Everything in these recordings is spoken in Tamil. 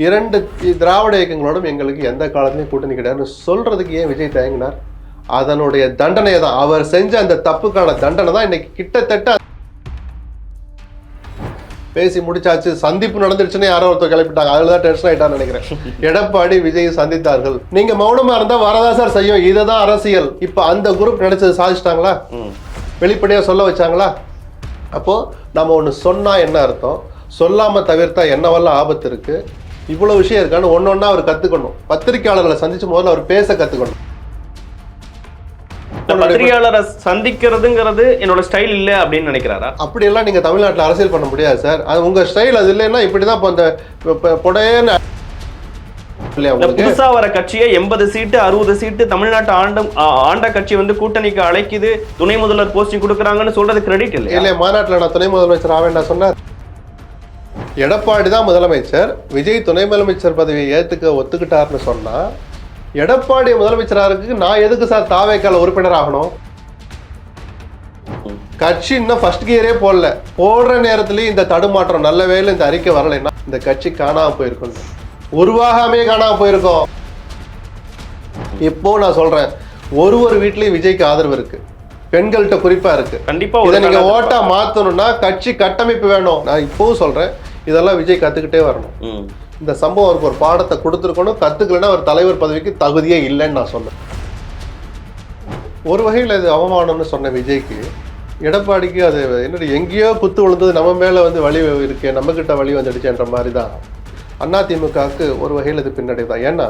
இரண்டு திராவிட இயக்கங்களோடும் எங்களுக்கு எந்த காலத்திலையும் கூட்டணி கிடையாதுன்னு சொல்றதுக்கு ஏன் விஜய் தயங்கினார்? அதனுடைய தண்டனை தான் அவர் செஞ்ச அந்த தப்புக்கான தண்டனை தான் இன்னைக்கு கிட்டத்தட்ட பேசி முடிச்சாச்சு. சந்திப்பு நடந்துருச்சுன்னு யாரோ ஒருத்தர் கிளப்பிட்டாங்க. அதுல தான் டென்ஷன் ஆயிட்டான்னு நினைக்கிறேன். எடப்பாடி விஜய் சந்தித்தார்கள். நீங்க மௌனமா இருந்தா வரதா சார் செய்யும். இதை தான் அரசியல். இப்ப அந்த குரூப் நினைச்சது சாதிச்சிட்டாங்களா? வெளிப்படையா சொல்ல வச்சாங்களா? அப்போ நம்ம ஒன்று சொன்னா என்ன அர்த்தம்? சொல்லாம தவிர்த்தா என்னவெல்லாம் ஆபத்து இருக்கு? இவ்வளவு விஷயம் இருக்கான்னு ஒன்னொன்னா அவர் கத்துக்கணும். பத்திரிக்கையாளர்களை சந்திச்சு முதல்ல அவர் பேச கத்துக்கணும். இந்த பத்திரிகையாளரை சந்திக்கிறதுங்கிறது என்னோட ஸ்டைல் இல்ல அப்படின்னு நினைக்கிறாரா? அப்படியெல்லாம் நீங்க தமிழ்நாட்டுல அரசியல் பண்ண முடியாது சார். அது உங்க ஸ்டைல் அது இல்லைன்னா இப்படிதான் இப்போ அந்த புடையன்னு புதுசா வர கட்சியை எண்பது சீட்டு அறுபது சீட்டு தமிழ்நாட்டு ஆண்ட ஆ- ஆண்ட கட்சி வந்து கூட்டணிக்கு அழைக்குது துணை முதல்வர் போஸ்டிங் கொடுக்குறாங்கன்னு சொல்றது கிரெடிட் இல்லையா? இல்லையா மாநாட்டுல நான் துணை முதலமைச்சர் ஆவேண்டா சொன்னார். எடப்பாடி தான் முதலமைச்சர். விஜய் துணை முதலமைச்சர் பதவியை ஏத்துக்க ஒத்துக்கிட்டாருன்னு சொன்னா எடப்பாடி முதலமைச்சராருக்கு நான் எதுக்கு சார் தாவேக்கால உறுப்பினர் ஆகணும்? கட்சி இன்னும் ஃபர்ஸ்ட் கியரே போடல. போடுற நேரத்துலயும் இந்த தடுமாற்றம் நல்ல வேளை இந்த அறிக்கை வரலைன்னா இந்த கட்சி காணாம போயிருக்கும். உருவாகாமே காணாம போயிருக்கோம். இப்போ நான் சொல்றேன் ஒரு ஒரு வீட்லயும் விஜய்க்கு ஆதரவு இருக்கு. பெண்கள்கிட்ட குறிப்பா இருக்கு. கண்டிப்பா இதை நீங்க ஓட்டா மாத்தணும்னா கட்சி கட்டமைப்பு வேணும். நான் இப்பவும் சொல்றேன் இதெல்லாம் விஜய் கத்துக்கிட்டே வரணும். இந்த சம்பவம் அவருக்கு ஒரு பாடத்தை கொடுத்துருக்கணும். கத்துக்கலைன்னா அவர் தலைவர் பதவிக்கு தகுதியே இல்லைன்னு நான் சொன்னேன். ஒரு வகையில் இது அவமானம்னு சொன்ன விஜய்க்கு. எடப்பாடிக்கு அது என்னடி எங்கேயோ குத்து விழுந்தது நம்ம மேல வந்து வழி இருக்கு நம்ம கிட்ட வழி வந்துடுச்சுன்ற மாதிரி தான் அதிமுகவுக்கு ஒரு வகையில் இது பின்னடை தான் ஏன்னா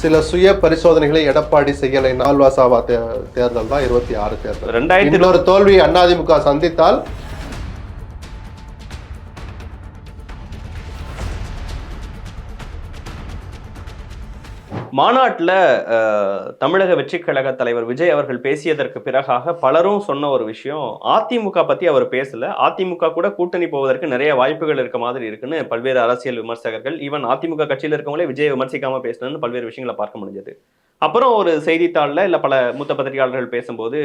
சில சுய பரிசோதனைகளை எடப்பாடி செய்யலை. நால்வாசாவா தே தேர்தல் தான் இருபத்தி ஆறு தேர்தல். ரெண்டாயிரத்தி இன்னொரு தோல்வியை அதிமுக சந்தித்தால் மாநாட்டில் தமிழக வெற்றி கழக தலைவர் விஜய் அவர்கள் பேசியதற்கு பிறகாக பலரும் சொன்ன ஒரு விஷயம் அதிமுக பற்றி அவர் பேசல. அதிமுக கூட கூட்டணி போவதற்கு நிறைய வாய்ப்புகள் இருக்க மாதிரி இருக்குன்னு பல்வேறு அரசியல் விமர்சகர்கள் ஈவன் அதிமுக கட்சியில் இருக்கவங்களே விஜய் விமர்சிக்காமல் பேசணும்னு பல்வேறு விஷயங்களை பார்க்க முடிஞ்சது. அப்புறம் ஒரு செய்தித்தாளில் இல்லை பல மூத்த பத்திரிகையாளர்கள் பேசும்போது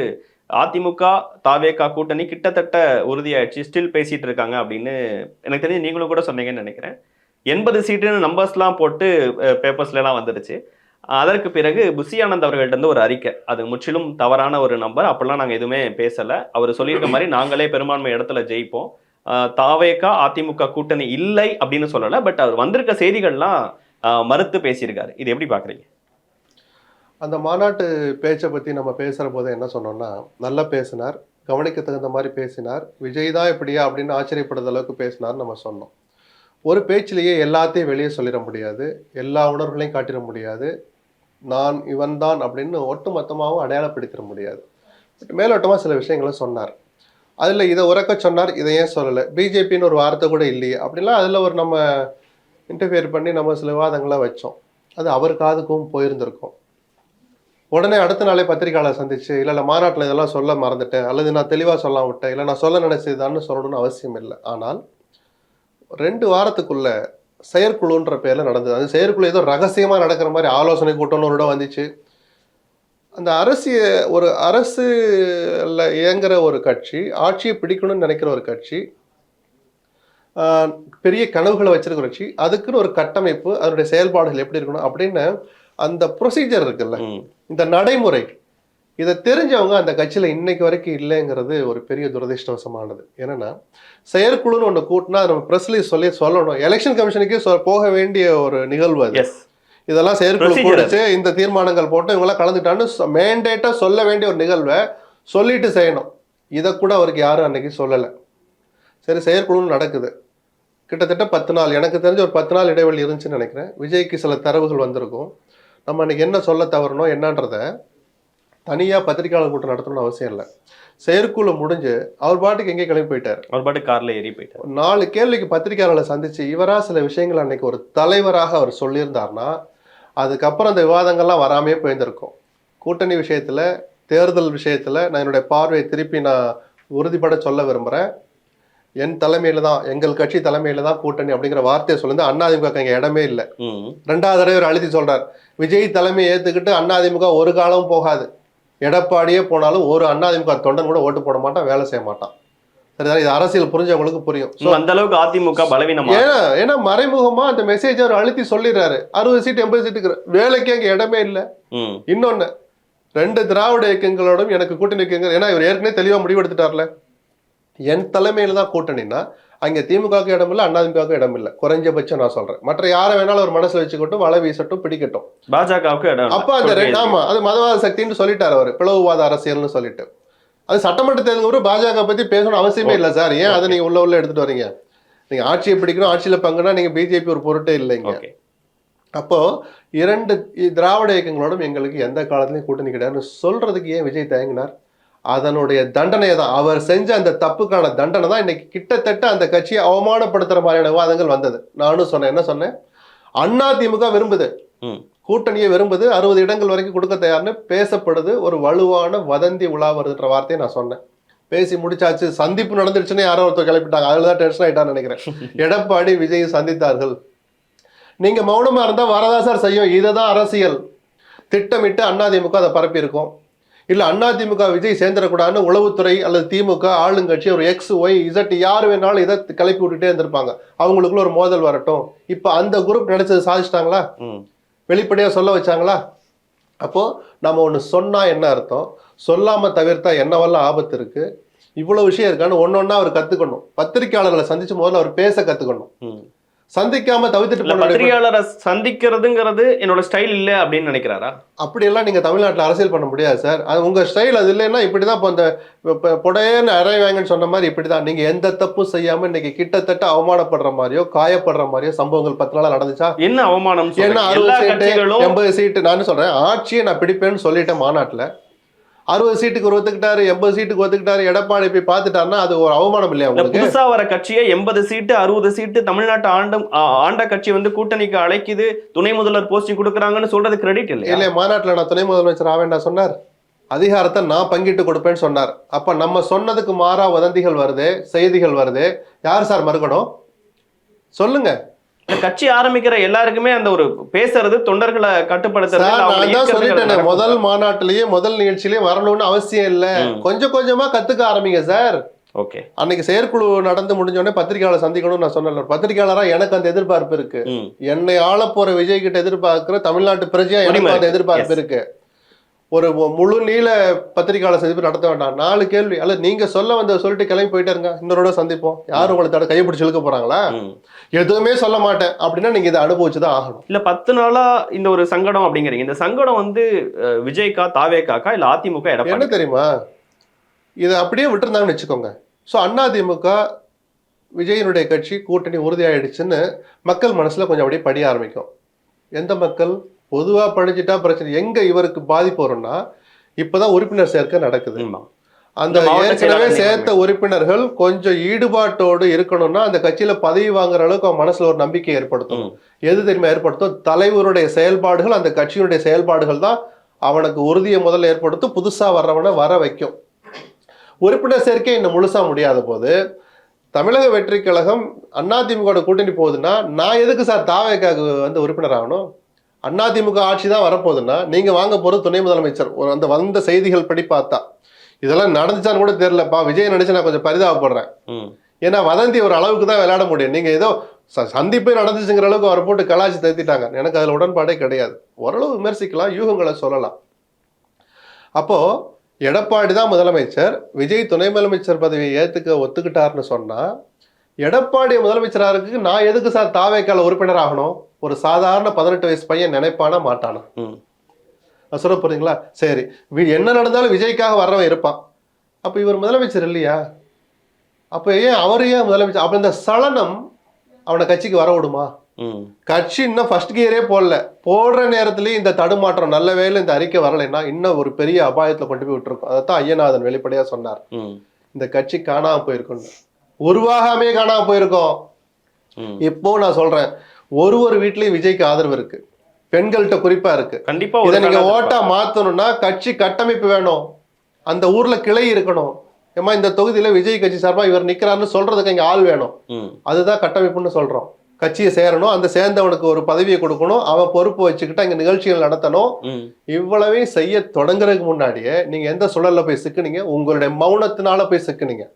அதிமுக தாவேகா கூட்டணி கிட்டத்தட்ட உறுதியாயிடுச்சு ஸ்டில் பேசிட்டு இருக்காங்க அப்படின்னு எனக்கு தெரிஞ்சு நீங்களும் கூட சொன்னீங்கன்னு நினைக்கிறேன். எண்பது சீட்டுன்னு நம்பர்ஸ்லாம் போட்டு பேப்பர்ஸ்லாம் வந்துடுச்சு. அதற்கு பிறகு புசியானந்த் அவர்கள்ட்ட இருந்து ஒரு அறிக்கை. அது முற்றிலும் தவறான ஒரு நம்பர் அப்பெல்லாம் நாங்கள் எதுவுமே பேசலை. அவர் சொல்லியிருக்க மாதிரி நாங்களே பெரும்பான்மை இடத்துல ஜெயிப்போம். தாவேக்கா அதிமுக கூட்டணி இல்லை அப்படின்னு சொல்லலை. பட் அவர் வந்திருக்க செய்திகள்லாம் மறுத்து பேசியிருக்காரு. இது எப்படி பார்க்குறீங்க அந்த மாநாட்டு பேச்சை பற்றி நம்ம பேசுகிற போது என்ன சொன்னோம்னா நல்லா பேசினார். கவனிக்க தகுந்த மாதிரி பேசினார். விஜய் தான் இப்படியா அப்படின்னு ஆச்சரியப்படுற அளவுக்கு பேசினார் நம்ம சொன்னோம். ஒரு பேச்சிலேயே எல்லாத்தையும் வெளியே சொல்லிட முடியாது. எல்லா உணர்வுகளையும் காட்டிட முடியாது. நான் இவன் தான் அப்படின்னு ஒட்டு மொத்தமாகவும் அடையாளப்படுத்திட முடியாது. பட் மேலோட்டமாக சில விஷயங்களை சொன்னார். அதில் இதை உறக்க சொன்னார் இதை ஏன் சொல்லலை? பிஜேபின்னு ஒரு வார்த்தை கூட இல்லையே. அப்படிலாம் அதில் ஒரு நம்ம இன்டர்ஃபியர் பண்ணி நம்ம சில விவாதங்களை வச்சோம். அது அவர் காதுக்கும் போயிருந்திருக்கும். உடனே அடுத்த நாளே பத்திரிகையாளர் சந்திச்சு இல்லை இல்லை மாநாட்டில் இதெல்லாம் சொல்ல மறந்துட்டேன். அல்லது நான் தெளிவாக சொல்ல விட்டேன். இல்லை நான் சொல்ல நினைச்சதுதான்னு சொல்லணும்னு அவசியம் இல்லை. ஆனால் ரெண்டு வாரத்துக்குள்ளே செயற்குழுன்ற பேர்ல நடந்தது. அது செயற்குழு ஏதோ ரகசியமா நடக்கிற மாதிரி ஆலோசனை கூட்டம்னு ஒரு இடம் வந்துச்சு. அந்த அரசிய ஒரு அரசுல இயங்குற ஒரு கட்சி ஆட்சியை பிடிக்கணும்னு நினைக்கிற ஒரு கட்சி பெரிய கனவுகளை வச்சிருக்கிற கட்சி அதுக்குன்னு ஒரு கட்டமைப்பு அதனுடைய செயல்பாடுகள் எப்படி இருக்கணும் அப்படின்னு அந்த ப்ரொசீஜர் இருக்குல்ல. இந்த நடைமுறை இதை தெரிஞ்சவங்க அந்த கட்சியில் இன்னைக்கு வரைக்கும் இல்லைங்கிறது ஒரு பெரிய துரதிர்ஷ்டவசமானது. என்னன்னா செயற்குழுன்னு ஒன்று கூட்டினா நம்ம ப்ரெஸ்லி சொல்லி சொல்லணும். எலெக்ஷன் கமிஷனுக்கே போக வேண்டிய ஒரு நிகழ்வு அது. இதெல்லாம் செயற்குழு போட்டுச்சு இந்த தீர்மானங்கள் போட்டு இவங்கெல்லாம் கலந்துட்டான்னு மேண்டேட்டா சொல்ல வேண்டிய ஒரு நிகழ்வை சொல்லிட்டு செய்யணும். இதை கூட அவருக்கு யாரும் அன்னைக்கு சொல்லலை. சரி செயற்குழுன்னு நடக்குது. கிட்டத்தட்ட பத்து நாள் எனக்கு தெரிஞ்ச ஒரு பத்து நாள் இடைவெளி இருந்துச்சுன்னு நினைக்கிறேன். விஜய்க்கு சில தரவுகள் வந்திருக்கும். நம்ம அன்னைக்கு என்ன சொல்ல தவறணும் என்னன்றத தனியாக பத்திரிக்கையாளர் கூட்டம் நடத்தணும்னு அவசியம் இல்லை. செயற்குழு முடிஞ்சு அவர் பாட்டுக்கு எங்கே கிளம்பி போயிட்டார். அவர் பாட்டு கார்ல ஏறி போயிட்டார். நாலு கேள்விக்கு பத்திரிக்கையாளர்களை சந்திச்சு இவரா சில விஷயங்கள் அன்னைக்கு ஒரு தலைவராக அவர் சொல்லியிருந்தார்னா அதுக்கப்புறம் அந்த விவாதங்கள்லாம் வராமே போயிருந்திருக்கும். கூட்டணி விஷயத்துல தேர்தல் விஷயத்துல நான் என்னுடைய பார்வையை திருப்பி நான் உறுதிப்பட சொல்ல விரும்புறேன். என் தலைமையில தான் எங்கள் கட்சி தலைமையில தான் கூட்டணி அப்படிங்கிற வார்த்தையை சொல்லுங்க அதிமுக இங்க இடமே இல்லை. ரெண்டாவது தடவை அழுத்தி சொல்றார். விஜய் தலைமையை ஏத்துக்கிட்டு அதிமுக ஒரு காலமும் போகாது. எடப்பாடியே போனாலும் ஒரு அதிமுக தொண்டன் கூட ஓட்டு போட மாட்டான் வேலை செய்ய மாட்டான். சரிதான்? இது அரசியல் புரிஞ்சவங்களுக்கு புரியும். அந்த அளவுக்கு அதிமுக பலவீனமா? ஏன்னா ஏன்னா மறைமுகமா அந்த மெசேஜ் அவர் அழுத்தி சொல்லிடுறாரு. அறுபது சீட் எண்பது சீட்டுக்கு வேலைக்கு அங்க இடமே இல்லை. இன்னொன்னு ரெண்டு திராவிட இயக்கங்களோடும் எனக்கு கூட்டணி இயக்கங்கள் ஏன்னா இவர் ஏற்கனவே தெளிவா முடிவெடுத்துட்டார்ல. என் தலைமையில தான் கூட்டணின்னா அங்க திமுகவுக்கு இடம் இல்லை அதிமுகவுக்கு இடம் இல்லை. குறைஞ்சபட்சம் நான் சொல்றேன். மற்ற யாரை வேணாலும் ஒரு மனசுல வச்சுக்கட்டும் வலை வீசட்டும் பிடிக்கட்டும். பாஜகவுக்கு இடம். அப்ப அந்த ரெண்டு ஆமா அது மதவாத சக்தின்னு சொல்லிட்டாரு அவர். பிளவுவாத அரசியல்னு சொல்லிட்டு. அது சட்டமன்ற தேர்தல் கூட பாஜக பத்தி பேசணும் அவசியமே இல்லை சார். ஏன் அதை நீங்க உள்ள உள்ள எடுத்துட்டு வரீங்க? நீங்க ஆட்சியை பிடிக்கணும் ஆட்சியில பங்குனா நீங்க பிஜேபி ஒரு பொருட்டே இல்லைங்க. அப்போ இரண்டு திராவிட இயக்கங்களோடும் எங்களுக்கு எந்த காலத்துலயும் கூட்டணி கிடையாதுன்னு சொல்றதுக்கு ஏன் விஜய் தயங்கினார்? அதனுடைய தண்டனை தான் அவர் செஞ்ச அந்த தப்புக்கான தண்டனை தான் இன்னைக்கு கிட்டத்தட்ட அந்த கட்சியை அவமானப்படுத்துற மாதிரியான விவாதங்கள் வந்தது. நானும் சொன்னேன் என்ன சொன்னேன்? அண்ணா திமுக விரும்புது. கூட்டணியை விரும்புது. அறுபது இடங்கள் வரைக்கும் கொடுக்க தயார்னு பேசப்படுது. ஒரு வலுவான வதந்தி உலா வருதுன்ற வார்த்தையை நான் சொன்னேன். பேசி முடிச்சாச்சு. சந்திப்பு நடந்துருச்சுன்னு யாரோ ஒருத்தர் கிளப்பிட்டாங்க. அதுல தான் டென்ஷன் ஆயிட்டான்னு நினைக்கிறேன். எடப்பாடி விஜய் சந்தித்தார்கள். நீங்க மௌனமா இருந்தா வரதா சார் செய்யும். இதை தான் அரசியல். திட்டமிட்டு அதிமுக அதை பரப்பி இருக்கும் இல்ல அதிமுக விஜய் சேர்ந்துடக்கூடாதுன்னு உளவுத்துறை அல்லது திமுக ஆளுங்கட்சி ஒரு எக்ஸ் ஒய் இசட் யார் வேணாலும் இதை கிளப்பி விட்டுட்டே இருந்திருப்பாங்க. அவங்களுக்குள்ள ஒரு மோதல் வரட்டும். இப்ப அந்த குரூப் நினைச்சது சாதிச்சிட்டாங்களா? வெளிப்படையாக சொல்ல வச்சாங்களா? அப்போ நம்ம ஒன்று சொன்னா என்ன அர்த்தம்? சொல்லாம தவிர்த்தா என்னவெல்லாம் ஆபத்து இருக்கு? இவ்வளவு விஷயம் இருக்கான்னு ஒன்னொன்னா அவர் கத்துக்கணும். பத்திரிக்கையாளர்களை சந்திச்சு முதல்ல அவர் பேச கத்துக்கணும். ம். சந்திக்காம தவிர்த்துட்டு பத்திரிகையாளரை சந்திக்கிறதுங்கிறது என்னோட ஸ்டைல் இல்ல அப்படின்னு நினைக்கிறாரா? அப்படியெல்லாம் நீங்க தமிழ்நாட்டுல அரசியல் பண்ண முடியாது சார். அது உங்க ஸ்டைல் அது இல்லைன்னா இப்படிதான் இப்போ இந்த புடையன்னு அரைவாங்கன்னு சொன்ன மாதிரி இப்படிதான். நீங்க எந்த தப்பும் செய்யாம இன்னைக்கு கிட்டத்தட்ட அவமானப்படுற மாதிரியோ காயப்படுற மாதிரியோ சம்பவங்கள் பத்து நாளா நடந்துச்சா? என்ன அவமானம்? எல்லா அறுபது சீட்டு எண்பது சீட்டு நான் சொல்றேன் ஆட்சியை நான் பிடிப்பேன்னு சொல்லிட்டேன் மாநாட்டுல. அறுபது சீட்டுக்கு ஒரு ஒத்துக்கிட்டாரு எண்பது சீட்டுக்கு ஒத்துக்கிட்டாரு எடப்பாடி போய் பார்த்துட்டாருன்னா அது ஒரு அவமானம் இல்லையா உங்களுக்கு? புதுசா வர கட்சியை எண்பது சீட்டு அறுபது சீட்டு தமிழ்நாட்டு ஆண்டும் ஆண்ட கட்சி வந்து கூட்டணிக்கு அழைக்குது துணை முதல்வர் போஸ்டிங் கொடுக்குறாங்கன்னு சொல்றது கிரெடிட் இல்லையா? இல்லையா மாநாட்டுல நான் துணை முதலமைச்சர் ஆவேண்டா சொன்னார். அதிகாரத்தை நான் பங்கிட்டு கொடுப்பேன்னு சொன்னார். அப்ப நம்ம சொன்னதுக்கு மாறா வதந்திகள் வருது செய்திகள் வருது. யார் சார் மறுக்கணும் சொல்லுங்க. கட்சி ஆரம்பிக்கிற எல்லாருக்குமே அந்த ஒரு பேசுறது தொண்டர்களை கட்டுப்படுத்துறது முதல். மாநாட்டிலேயே முதல் நிகழ்ச்சியிலேயே வரணும்னு அவசியம் இல்ல. கொஞ்சம் கொஞ்சமா கத்துக்க ஆரம்பிங்க சார் ஓகே அன்னைக்கு செயற்குழு நடந்து முடிஞ்ச உடனே பத்திரிகையாளர் சந்திக்கணும்னு நான் சொன்னேன் பத்திரிகையாளரா எனக்கு அந்த எதிர்பார்ப்பு இருக்கு என்னை ஆள போற விஜய் கிட்ட எதிர்பார்க்கிற தமிழ்நாட்டு பிரஜையா எனக்கு அந்த. எதிர்பார்ப்பு. இருக்கு ஒரு முழு நீள பத்திரிகையாளர் சந்திப்பு நடத்த வேண்டாம். நாலு கேள்வி. அல்ல நீங்க சொல்ல வந்த சொல்லிட்டு கிளம்பி போயிட்டே இருங்க. இன்னொரு சந்திப்போம். யாரும் உங்களை தட கையை பிடிச்சி இழுக்க போறாங்களா. எதுவுமே சொல்ல மாட்டேன். அப்படின்னா நீங்க இதை அனுபவிச்சுதான் ஆகணும். இல்ல பத்து நாளா இந்த ஒரு சங்கடம் அப்படிங்கிறீங்க. இந்த சங்கடம் வந்து அஹ், விஜய்க்கா தாவேக்காக்கா இல்ல அதிமுக என்ன தெரியுமா? இதை அப்படியே விட்டுருந்தாங்கன்னு வச்சுக்கோங்க. ஸோ அதிமுக விஜயனுடைய கட்சி கூட்டணி உறுதியாயிடுச்சுன்னு மக்கள் மனசுல கொஞ்சம் அப்படியே படிய ஆரம்பிக்கும். எந்த மக்கள்? பொதுவா படிச்சுட்டா பிரச்சனை. எங்க இவருக்கு பாதிப்பு வரும்னா இப்பதான் உறுப்பினர் சேர்க்கை நடக்குது. அந்த ஏற்கனவே சேர்த்த உறுப்பினர்கள் கொஞ்சம் ஈடுபாட்டோடு இருக்கணும்னா அந்த கட்சியில பதவி வாங்குற அளவுக்கு அவன் மனசுல ஒரு நம்பிக்கை ஏற்படுத்தும். எது தெரியுமா ஏற்படுத்தும்? தலைவருடைய செயல்பாடுகள் அந்த கட்சியினுடைய செயல்பாடுகள் தான் அவனுக்கு உறுதியை முதல்ல ஏற்படுத்தும் புதுசா வர்றவனை வர வைக்கும். உறுப்பினர் சேர்க்கை இன்னும் முழுசா முடியாத போது தமிழக வெற்றி கழகம் அதிமுக கூட்டணி போகுதுன்னா நான் எதுக்கு சார் தாவேக்காக்கு வந்து உறுப்பினர் ஆகணும்? அதிமுக ஆட்சி தான் வரப்போகுதுன்னா நீங்க வாங்க போறது துணை முதலமைச்சர் ஒரு அந்த வந்த செய்திகள் படி பார்த்தா. இதெல்லாம் நடந்துச்சான்னு கூட தெரியலப்பா. விஜய் நினைச்சு நான் கொஞ்சம் பரிதாபப்படுறேன். ஏன்னா வதந்தி ஒரு அளவுக்கு தான் விளையாட முடியும். நீங்க ஏதோ ச- சந்திப்பே நடந்துச்சுங்கிற அளவுக்கு அவரை போட்டு கலாச்சி தத்திட்டாங்க. எனக்கு அதுல உடன்பாடே கிடையாது. ஓரளவு விமர்சிக்கலாம் யூகங்களை சொல்லலாம். அப்போ எடப்பாடி தான் முதலமைச்சர். விஜய் துணை முதலமைச்சர் பதவியை ஏத்துக்க ஒத்துக்கிட்டாருன்னு சொன்னா எடப்பாடி முதலமைச்சராருக்கு நான் எதுக்கு சார் தாவேக்கால உறுப்பினர் ஆகணும்? ஒரு சாதாரண பதினெட்டு வயசு பையன் நினைப்பானா மாட்டானா. நான் சொல்ல போறீங்களா? சரி. என்ன நடந்தாலும் விஜய்க்காக வர்றவன் இருப்பான். அப்ப இவர் முதலமைச்சர் இல்லையா? அப்ப ஏன் அவர் ஏன் முதலமைச்சர்? அப்ப இந்த சலனம் அவனை கட்சிக்கு வர விடுமா. கட்சி இன்னும் ஃபர்ஸ்ட் கியரே போடல. போடுற நேரத்துலயும் இந்த தடுமாற்றம் நல்ல வேளை இந்த அறிக்கை வரலைன்னா இன்னும் ஒரு பெரிய அபாயத்துல கொண்டு போய் விட்டுருக்கும். அதைத்தான் ஐயநாதன் வெளிப்படையா சொன்னார். இந்த கட்சி காணாம போயிருக்கும் உருவாகாமே காணாம போயிருக்கோம். இப்போ நான் சொல்றேன். ஒரு ஒரு வீட்லயும் விஜய்க்கு ஆதரவு இருக்கு. பெண்கள்கிட்ட குறிப்பா இருக்கு. கண்டிப்பா இதை நீங்க. ஓட்டா மாத்தணும்னா கட்சி கட்டமைப்பு வேணும். அந்த ஊர்ல கிளை இருக்கணும். ஏமா இந்த தொகுதியில விஜய் கட்சி சார்பா இவர் நிக்கிறாருன்னு சொல்றதுக்கு இங்க ஆள் வேணும். அதுதான் கட்டமைப்புன்னு சொல்றோம். கட்சியை சேரணும். அந்த சேர்ந்தவனுக்கு ஒரு பதவியை கொடுக்கணும். அவன் பொறுப்பு வச்சுக்கிட்டு அங்க நிகழ்ச்சிகள் நடத்தணும். இவ்வளவையும் செய்ய தொடங்குறதுக்கு முன்னாடியே நீங்க எந்த சுழல்ல போய் சிக்குனீங்க? உங்களுடைய மௌனத்தினால போய் சிக்குனீங்க.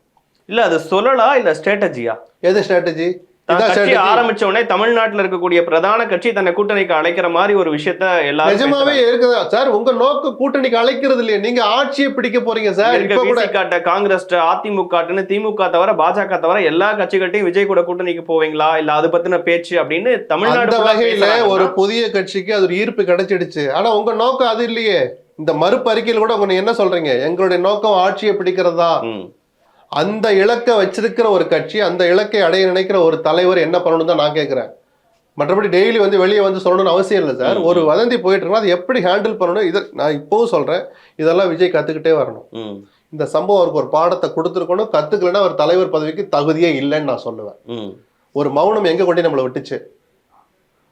இல்ல அது சொல்லலா இல்ல ஸ்ட்ராட்டஜியா எது ஸ்ட்ராட்டஜி கட்சி. ஆரம்பிச்ச உடனே தமிழ்நாட்டுல இருக்கக்கூடிய பிரதான கட்சி தன்னை கூட்டணிக்கு அழைக்கிற மாதிரி ஒரு விஷயத்த எல்லாரும் நிஜமாவே இருக்குதா? சார் உங்க நோக்கம் கூட்டணிக்கு அழைக்கிறது இல்லையா. நீங்க ஆட்சியை பிடிக்க போறீங்க சார். இப்ப கூட காங்கிரஸ் அதிமுகன்னு திமுக தவிர பாஜக தவிர எல்லா கட்சிகள்ட்டையும் விஜய் கூட கூட்டணிக்கு போவீங்களா? இல்ல அது பத்தின பேச்சு அப்படின்னு தமிழ்நாடு வகையில ஒரு புதிய கட்சிக்கு அது ஒரு ஈர்ப்பு கிடைச்சிடுச்சு. ஆனா உங்க நோக்கம் அது இல்லையே. இந்த மறுபறிக்கையில் கூட உங்க என்ன சொல்றீங்க? எங்களுடைய நோக்கம் ஆட்சியை பிடிக்கிறதா? அந்த இலக்கை வச்சிருக்கிற ஒரு கட்சி அந்த இலக்கை அடைய நினைக்கிற ஒரு தலைவர் என்ன பண்ணணும் தான் நான் கேட்கிறேன் மற்றபடி டெய்லி வந்து வெளியே வந்து சொல்லணும்னு அவசியம் இல்லை சார். ஒரு வதந்தி போயிட்டு இருக்குன்னா அது எப்படி ஹேண்டில் பண்ணணும்? இதை நான் இப்பவும் சொல்றேன். இதெல்லாம் விஜய் கத்துக்கிட்டே வரணும். இந்த சம்பவம் அவருக்கு ஒரு பாடத்தை கொடுத்துருக்கணும். கத்துக்கலைன்னா அவர் தலைவர் பதவிக்கு தகுதியே இல்லைன்னு நான் சொல்லுவேன். ஒரு மௌனம் எங்க கொண்டு நம்மளை விட்டுச்சு?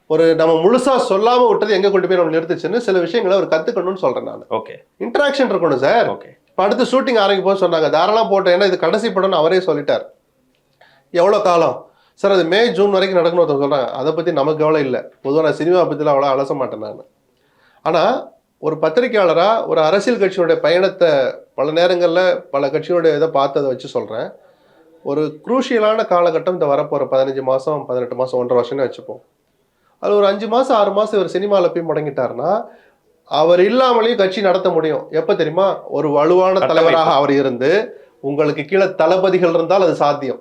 ஒரு நம்ம முழுசா சொல்லாம விட்டது எங்க கொண்டு போய் நம்ம நிறுத்துச்சுன்னு சில விஷயங்களை அவர் கத்துக்கணும்னு சொல்றேன் நான். ஓகே. இன்டராக்ஷன் இருக்கணும் சார். ஓகே. இப்போ அடுத்து ஷூட்டிங் ஆரம்பிக்க போது சொன்னாங்க தாராளம் போட்டேன் ஏன்னா இது கடைசி படம்னு அவரே சொல்லிட்டார். எவ்வளோ காலம்? சார் அது மே ஜூன் வரைக்கும் நடக்கணும் ஒருத்தர் சொல்கிறாங்க அதை பற்றி நமக்கு எவ்வளோ இல்லை. பொதுவாக நான் சினிமா பற்றிலாம் அவ்வளோ அலச மாட்டேன் நான். ஆனால் ஒரு பத்திரிக்கையாளராக ஒரு அரசியல் கட்சியினுடைய பயணத்தை பல நேரங்களில் பல கட்சியினுடைய இதை பார்த்ததை வச்சு சொல்கிறேன் ஒரு குரூஷியலான காலகட்டம் இந்த வரப்போகிற பதினஞ்சு மாதம் பதினெட்டு மாதம் ஒன்றரை வருஷம்னு வச்சுப்போம். அது ஒரு அஞ்சு மாதம் ஆறு மாதம் இவர் சினிமாவில் போய் முடங்கிட்டாருன்னா அவர் இல்லாமலேயும் கட்சி நடத்த முடியும். எப்போ தெரியுமா? ஒரு வலுவான தலைவராக அவர் இருந்து உங்களுக்கு கீழே தளபதிகள் இருந்தால் அது சாத்தியம்.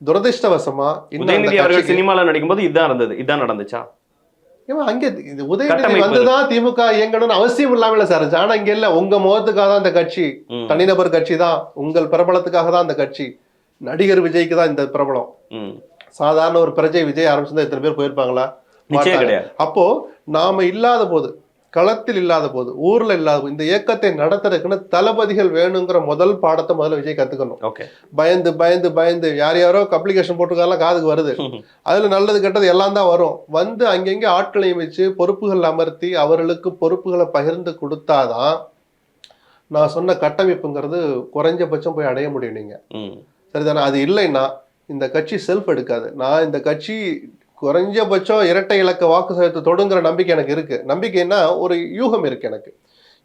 துரதிர்ஷ்டவசமா உதயநிதி அவர்கள் சினிமால நடிக்கும்போது இதுதான் இருந்தது இதுதான் நடந்துச்சா? ஏன் அங்க இது உதயநிதி வந்துதான் திமுக இயங்கணும்னு அவசியம் இல்லாம இல்ல சார். ஆனா இங்க இல்ல. உங்க முகத்துக்காக தான் இந்த கட்சி. தனிநபர் கட்சி தான். உங்கள் பிரபலத்துக்காக தான் இந்த கட்சி. நடிகர் விஜய்க்கு தான் இந்த பிரபலம். சாதாரண ஒரு பிரஜை விஜய் ஆரம்பிச்சிருந்தா இத்தனை பேர் போயிருப்பாங்களா? அப்போ நாம இல்லாத போது களத்தில் இல்லாத போது ஊர்ல இல்லாத போது இந்த இயக்கத்தை நடத்துறதுக்குன்னு தளபதிகள் வேணுங்கிற முதல் பாடத்தை முதல்ல விஜய் கத்துக்கணும். ஓகே. பயந்து பயந்து பயந்து யார் யாரோ அப்ளிகேஷன் போட்டிருக்காலாம் காதுக்கு வருது. அதுல நல்லது கெட்டது எல்லாம் தான் வரும். வந்து அங்கங்க ஆட்களை வச்சு பொறுப்புகள் அமர்த்தி அவர்களுக்கு பொறுப்புகளை பகிர்ந்து கொடுத்தாதான் நான் சொன்ன கட்டமைப்புங்கிறது குறைஞ்சபட்சம் போய் அடைய முடியும் நீங்க. சரிதானே? அது இல்லைன்னா இந்த கட்சி செல்ஃப் எடுக்காது. நான் இந்த கட்சி குறைஞ்சபட்சம் இரட்டை இலக்க வாக்கு சதவீதத்தை தொடுங்கிற நம்பிக்கை எனக்கு இருக்கு. நம்பிக்கைன்னா ஒரு யூகம் இருக்கு எனக்கு.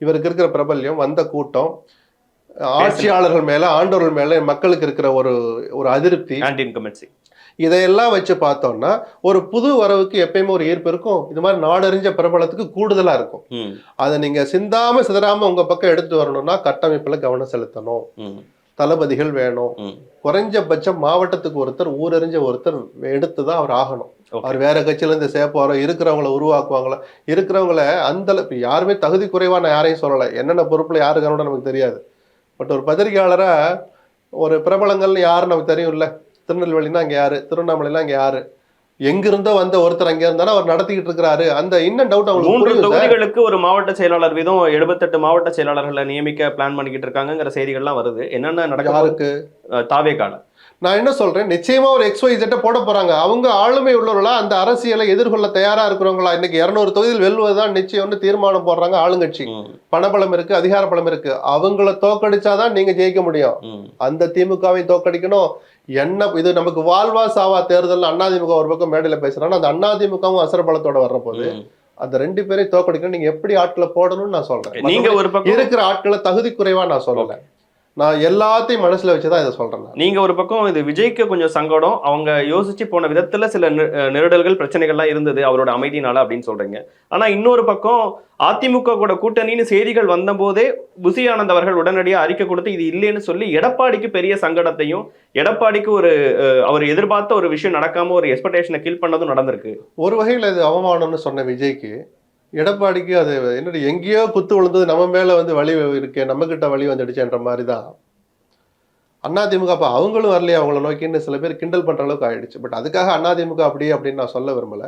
இவருக்கு இருக்கிற பிரபல்யம் வந்த கூட்டம் ஆட்சியாளர்கள் மேல ஆண்டவர்கள் மேல மக்களுக்கு இருக்கிற ஒரு ஒரு அதிருப்தி. இதையெல்லாம் வச்சு பார்த்தோம்னா ஒரு புது வரவுக்கு எப்பயுமே ஒரு ஈர்ப்பு இருக்கும். இது மாதிரி நாடறிஞ்ச பிரபலத்துக்கு கூடுதலா இருக்கும். அதை நீங்க சிந்தாம சிதறாம உங்க பக்கம் எடுத்து வரணும்னா கட்டமைப்புல கவனம் செலுத்தணும். தளபதிகள் வேணும். குறைஞ்சபட்சம் மாவட்டத்துக்கு ஒருத்தர் ஊரறிஞ்ச ஒருத்தர் எடுத்து தான் அவர் ஆகணும். அவர் வேற கட்சியில இருந்து சேர்ப்பாரோ இருக்கிறவங்கள உருவாக்குவாங்களோ இருக்கிறவங்கள அந்த இப்ப யாருமே தகுதி குறைவா நான் யாரையும் சொல்லலை. என்னென்ன பொறுப்புல யாரு இருக்கணும்னு நமக்கு தெரியாது. பட் ஒரு பத்திரிகையாளரா ஒரு பிரபலங்கள்னு யாரு நமக்கு தெரியும் இல்ல திருநெல்வேலினா அங்க யாரு? திருவண்ணாமலைனா அங்க யாரு? எங்கிருந்தோ வந்த ஒருத்தர் அங்க இருந்தாலும் அவர் நடத்திக்கிட்டு இருக்கிறாரு. அந்த இன்னும் டவுட் அவங்களுக்கு மூன்று. தொகுதிகளுக்கு ஒரு மாவட்ட செயலாளர் வீதம் எழுபத்தெட்டு மாவட்ட செயலாளர்களை நியமிக்க பிளான் பண்ணிக்கிட்டு இருக்காங்கங்கிற செய்திகள்லாம் வருது. என்னென்ன நடக்க யாருக்கு? தாவே கால நான் என்ன சொல்றேன்? நிச்சயமா ஒரு எக்ஸ் ஒய் ஜெட்டை போட போறாங்க. அவங்க ஆளுமை உள்ளவர்களா அந்த அரசியலை எதிர்கொள்ள தயாரா இருக்கிறவங்களா? இன்னைக்கு இருநூறு தொகுதியில் வெல்வதுதான் நிச்சயம்னு தீர்மானம் போடுறாங்க ஆளுங்கட்சி. பணபலம் இருக்கு அதிகார பலம் இருக்கு. அவங்கள தோக்கடிச்சாதான் நீங்க ஜெயிக்க முடியும். அந்த திமுகவை தோக்கடிக்கணும். என்ன இது நமக்கு வாழ்வா சாவா தேர்தல் அதிமுக ஒரு பக்கம் மேடையில பேசுறாங்க. அந்த அதிமுகவும் அசர பலத்தோட வர்ற போது அந்த ரெண்டு பேரையும் தோக்கடிக்கணும். நீங்க எப்படி ஆட்களை போடணும்னு நான் சொல்றேன். நீங்க ஒரு பக்கம் இருக்கிற ஆட்களை தகுதி குறைவா நான் சொல்லல. நான் எல்லாத்தையும் மனசுல வச்சுதான் இதை சொல்றேன். நீங்க ஒரு பக்கம் இது விஜய்க்கு கொஞ்சம் சங்கடம் அவங்க யோசிச்சு போன விதத்துல சில நெருடல்கள் பிரச்சனைகள்லாம் இருந்தது அவரோட அமைதினால அப்படின்னு சொல்றீங்க ஆனா இன்னொரு பக்கம் அதிமுக கூட கூட்டணின்னு செய்திகள் வந்தபோதே புசி ஆனந்த் அவர்கள் உடனடியாக அறிக்கை கொடுத்து இது இல்லைன்னு சொல்லி எடப்பாடிக்கு பெரிய சங்கடத்தையும் எடப்பாடிக்கு ஒரு அவர் எதிர்பார்த்த ஒரு விஷயம் நடக்காம ஒரு எக்ஸ்பெக்டேஷனை கீல் பண்ணதும் நடந்திருக்கு ஒரு வகையில் இது அவமானம்னு சொன்ன விஜய்க்கு எடப்பாடிக்கு அது என்னடி எங்கேயோ குத்து விழுந்தது நம்ம மேல வந்து வழி இருக்கே நம்ம கிட்ட வழி வந்துடுச்சுன்ற மாதிரி தான் அதிமுக அப்போ அவங்களும் வரலையே அவங்கள நோக்கின்னு சில பேர் கிண்டல் பண்ற அளவுக்கு ஆயிடுச்சு. பட் அதுக்காக அதிமுக அப்படியே அப்படின்னு நான் சொல்ல விரும்பல.